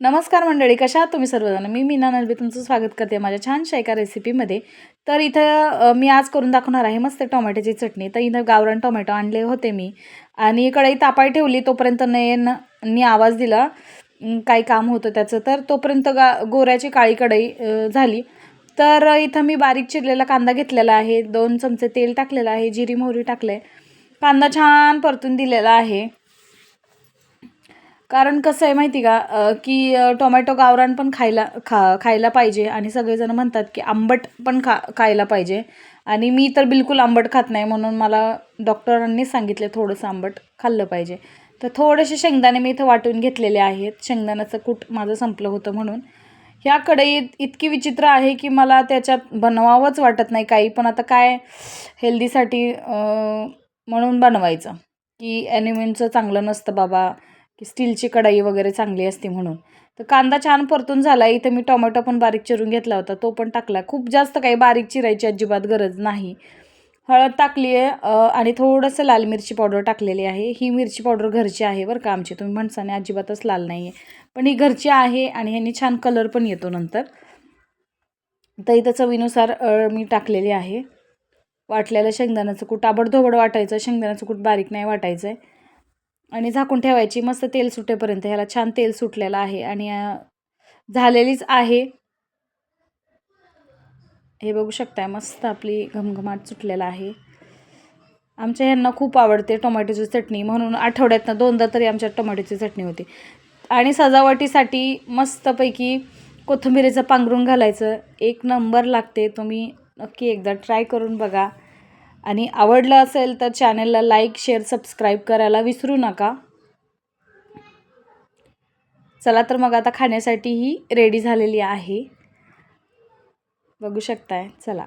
नमस्कार मंडळी कशा आहात तुम्ही सर्वजण? मी मीना नलबे तुमचं स्वागत करते माझ्या छानशा एका रेसिपीमध्ये. तर इथं मी आज करून दाखवणार आहे मस्त टोमॅटोची चटणी. तर इथं गावरान टोमॅटो आणले होते मी. आणि कढई तापाय ठेवली तोपर्यंत नयन नी आवाज दिला. काही काम होतं त्याचं. तर तोपर्यंत गा गोऱ्याची काळी कढई झाली. तर इथं मी बारीक चिरलेला कांदा घेतलेला आहे. दोन चमचे तेल टाकलेलं आहे जिरी मोहरी टाकले कांदा छान परतून दिलेला आहे. कारण कसं आहे माहिती का की टोमॅटो गावरान पण खायला खा खायला पाहिजे आणि सगळेजण म्हणतात की आंबट पण खा खायला पाहिजे. आणि मी तर बिलकुल आंबट खात नाही म्हणून मला डॉक्टरांनी सांगितले थोडंसं आंबट खाल्लं पाहिजे. तर थोडेसे शेंगदाणे मी इथं वाटून घेतलेले आहेत. शेंगदाण्याचं कूट माझं संपलं होतं म्हणून. ह्या कढईत इतकी विचित्र आहे की मला त्याच्यात बनवावंच वाटत नाही काही पण आता काय हेल्दीसाठी म्हणून बनवायचं. की ॲनिमिनचं चांगलं नसतं बाबा. की स्टीलची कढाई वगैरे चांगली असते म्हणून. तर कांदा छान परतून झाला इथं मी टोमॅटो पण बारीक चिरून घेतला होता. तो पण टाकला. खूप जास्त काही बारीक चिरायची अजिबात गरज नाही. हळद टाकली आहे आणि थोडंसं लाल मिरची पावडर टाकलेली आहे. ही मिरची पावडर घरची आहे बरं का आमची. तुम्ही म्हणसाने अजिबातच लाल नाही आहे पण ही घरची आहे आणि ह्यानी छान कलर पण येतो नंतर. तर इथं चवीनुसार मी टाकलेली आहे. वाटलेलं शेंगदाण्याचं कूट. आबडधोबड वाटायचं. शेंगदाण्याचं कूट बारीक नाही वाटायचं आहे आणि झाकून ठेवायची. मस्त तेल सुटेपर्यंत ह्याला छान तेल सुटलेलं आहे आणि झालेलीच आहे. हे बघू शकताय मस्त आपली घमघमाट सुटलेला आहे. आमच्या ह्यांना खूप आवडते टोमॅटोची चटणी. म्हणून आठवड्यातनं दोनदा तरी आमच्या टोमॅटोची चटणी होती. आणि सजावटीसाठी मस्तपैकी कोथिंबिरीचं पांघरून घालायचं. एक नंबर लागते. तुम्ही नक्की एकदा ट्राय करून बघा. आणि आवडलं असेल तर चॅनलला लाईक शेअर सबस्क्राईब करायला विसरू नका. चला तर मग आता खाण्यासाठी ही रेडी झालेली आहे. बघू शकताय. चला.